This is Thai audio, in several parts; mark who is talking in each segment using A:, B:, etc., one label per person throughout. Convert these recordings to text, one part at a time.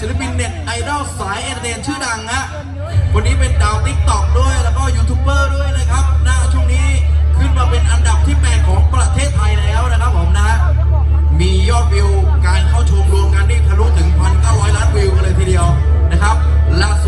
A: ศิลปินเน็ตไอดอลสายเอนเตอร์เทนชื่อดังฮะคนนี้เป็นดาวติ๊กต็อกด้วยแล้วก็ยูทูบเบอร์ด้วยนะครับนะช่วงนี้ขึ้นมาเป็นอันดับที่8ของประเทศไทยแล้วนะครับผมนะ มียอดวิวการเข้าชมรวมกันนี่ทะลุถึง 1,900 ล้านวิวกันเลยทีเดียวนะครับล่าสุด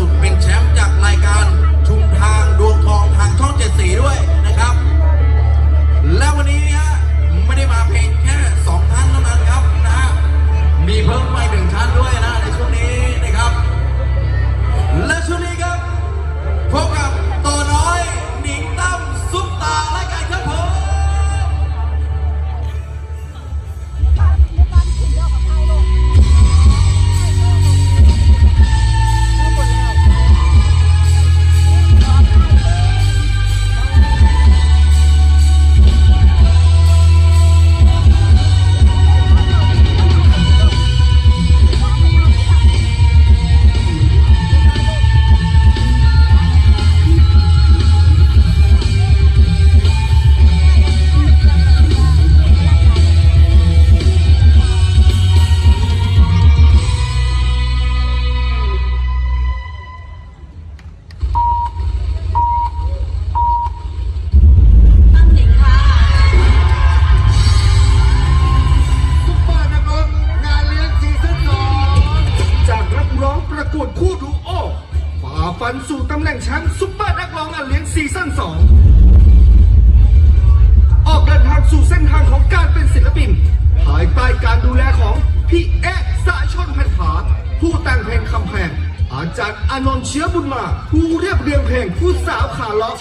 A: สู่ตำ
B: แหน่งแชมป์ซุปเปอร์นักร้องงานเลี้ยงซีซั่นสองออกเดินทางสู่เส้นทางของการเป็นศิลปิน ภายใต้การดูแลของพี่เอ๊ะสายชนแผ่นผาผู้แต่งเพลงคำแพงอาจารย์อนนท์เชื้อบุญมา ผู้เรียบเรียงเพลงผู้สาวขาล็อก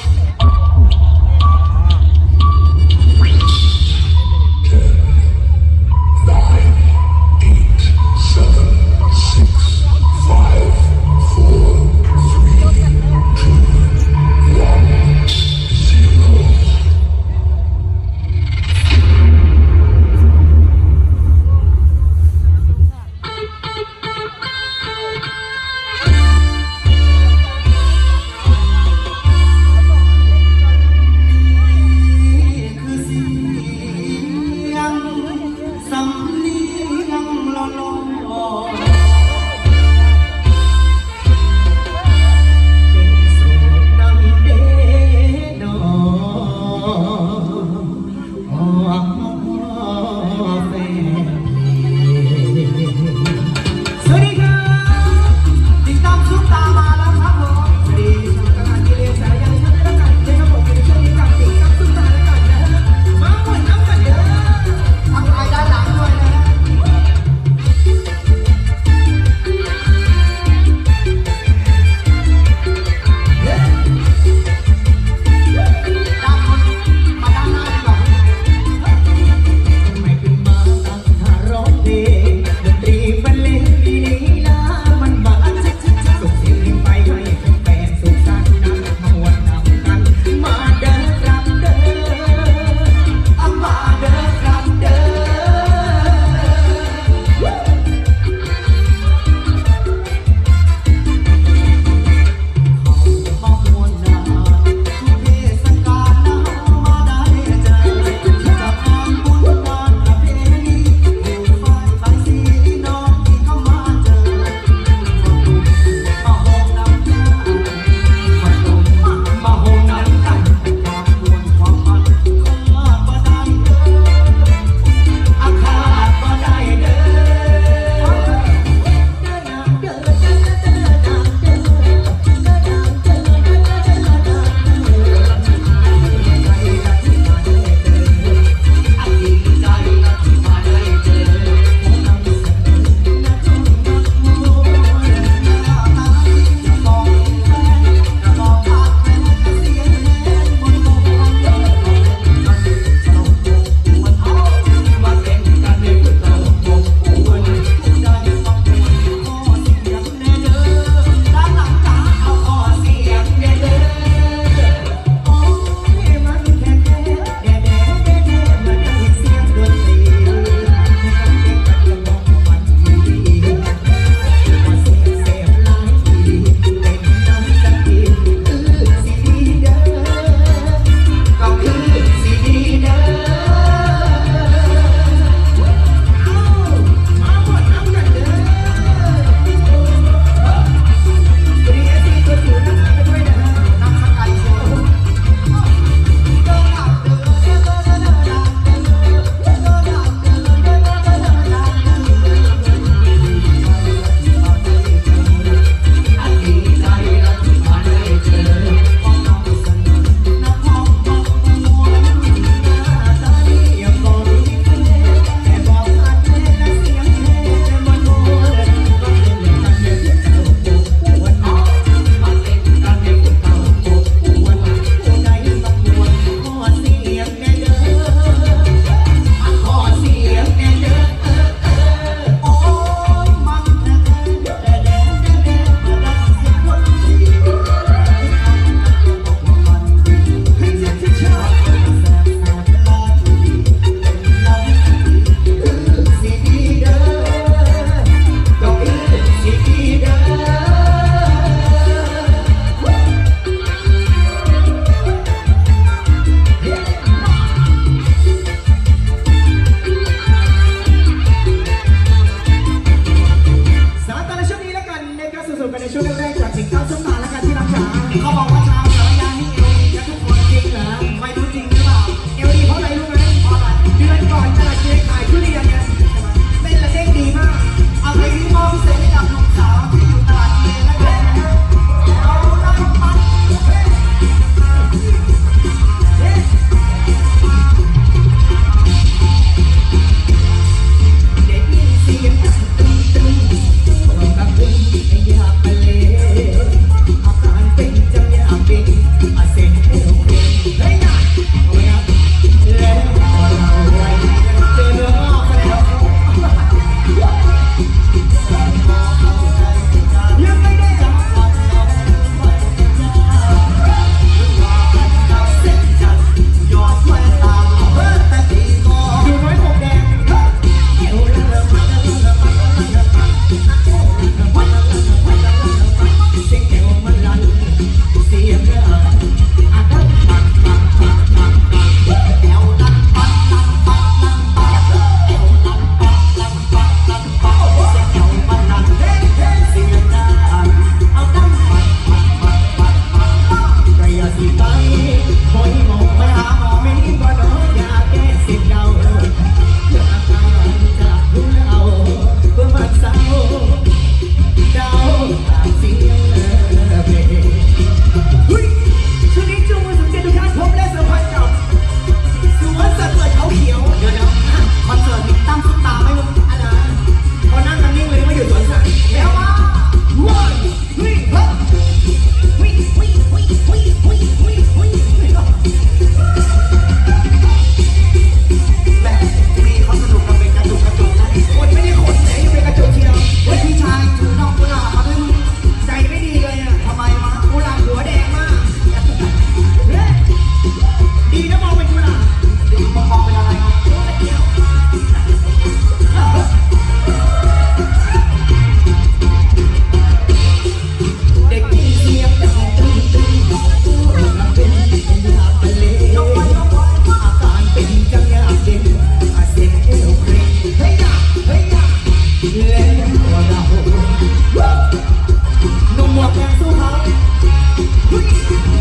C: Thank you.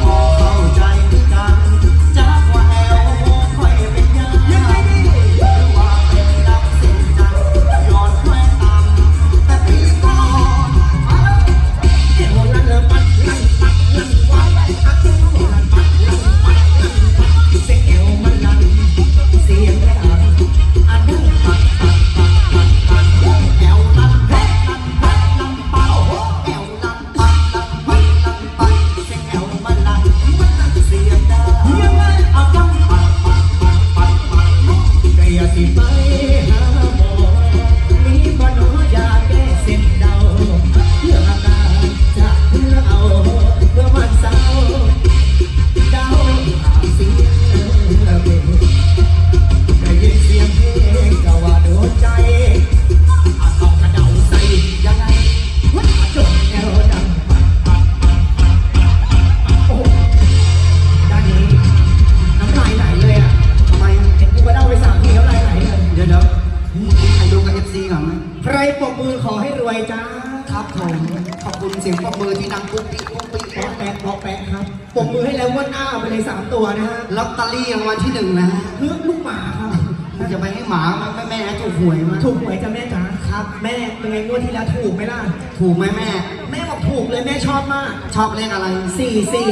C: ขอบคุณเสียงปรบมือที่ดังปุ๊บปิ๊กปุ๊บปิ๊ก
D: เพราะแปะเพราะแปะครับผมมือให้แล้วงว่าหน้าไปเลยสามตัวนะฮะ
C: ลอตเตอรี่รางวัลที่หนึ่งนะฮะ
D: เพื่อลูกหมาครับ
C: มึงจะไปให้หมาแม่แม่ถูกหวยมา
D: ถูกหวยจ้ะแม่จ๋าครับ แม่เป็นไงงวดที่แล้วถูกไหมล่ะ
C: ถูกไหมแม่
D: แม่บอกถูกเลยแม่ชอบมาก
C: ชอบเลขอะไร
D: สี่สี่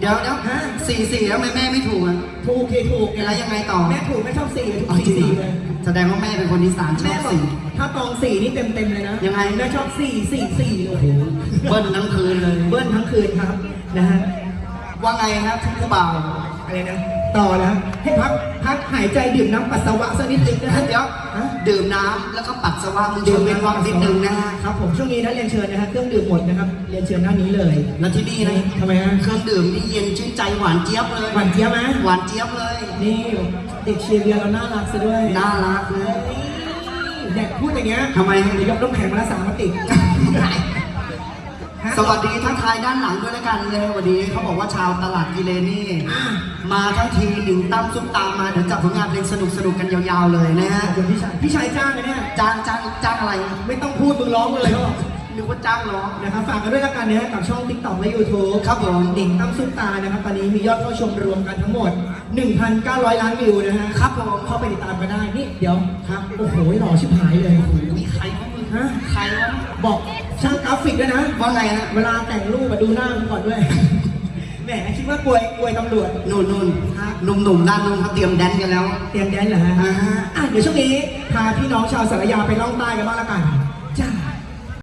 C: เดี๋ยวเดี๋ยว
D: ฮะ
C: สี่สี่แล้วทำไมแม่ไม่ถูกอะ
D: ถูกเคถูก
C: แล้วยังไงต่อ
D: แม่ถูกแม่ชอบสี่ถูก
C: เอาจริ
D: สี่
C: ง
D: สี่
C: เหร
D: เล
C: อย แสดงว่าแม่เป็นคนอีสานชอ
D: แม่
C: บ
D: บอก
C: สี่
D: ถ้าตองสี่นี่เต็มเต็มๆเลยนะ
C: ยังไง
D: แม่ชอบสี่สี่สี่เลย
C: เบิ้ลทั้งคืนเลย
D: เบิ้ลทั้งคืนครับนะฮะ
C: ว่าไงครับคุณผู้บ่าว
D: อะไรนะต่อนะให้พักพักหายใจดื่มน้ำปัสสาวะสักนิดนึงนะฮะ
C: เดี๋ยว
D: ฮะ
C: ดื่มน้ำแล้วก็ปัสสาวะมึงชวนเว้นวักนิดนึงนะฮะ
D: ครับผมช่วงนี้นะเรียนเชิญนะฮะเครื่องดื่มหมดนะครับเรียนเชิญด้านนี้เลย
C: แล้วที่นี่นะ
D: ทำไมฮะ
C: เครื่องดื่มนี่เย็นชื่นใจหวานเจี๊ยบเลย
D: หวานเจี๊ยบไหม
C: หวานเจี๊ยบเลย
D: นี่ เด็กเชียร์เบียร์เราน่ารักซะด้วย
C: น่ารักนะ
D: เด็กพูดอย่างเงี้ย
C: ทำไม
D: เดี๋ยวยกน้ำแข็งมาละสามมาติด
C: สวัสดีทักทายด้านหลังด้วยแล้วกันเลยวันนี้เขาบอกว่าชาวตลาดกิเลนนี่มาทั้งทีหนึ่งตั้มซุปตามมาเดี๋ยวจัดผลงานเพลงสนุกสนุกๆกันยาวๆเลยนะฮะ
D: ขอบคุณพี่ชายพี่ชายจ้างนะเนี่ย
C: จ้างจ้างจ้างอะไร
D: ไม่ต้องพูดมึงร้องเลยก็
C: นึกว่าจ้างร้อง
D: นะครับฝากกันด้วยแล้วกันนะฮะกับช่อง TikTok และ YouTube
C: ครับผม
D: ดิ่งตั้มซุปตานะครับตอนนี้มียอดเข้าชมรวมกันทั้งหมด 1,900 ล้านวิวนะฮะ
C: ครับผม
D: เข้าไปติดตามกันได้นี่เดี๋ยวครับโอ้โหหล่อชิบหายเลย
C: มีใครวะมึง
D: ฮะ
C: ใครวะ
D: บอกช่างกราฟิกด้วยนะ
C: ว่าไงฮะ
D: เวลาแต่งรูปมาดูหน้ามันก่อนด้วย แหมคิดว่ากลวยกลวยตำรวจ
C: นุ่นนุ่นหนุ่มๆด้านนู้นเขาเตรียมแดนกันแล้ว
D: เตรียมแดนเหรอฮะ
C: อ่าฮะ
D: อะเดี๋ยวช่วงนี้พาพี่น้องชาวสารยาไปล่องใต้กันบ้างละกัน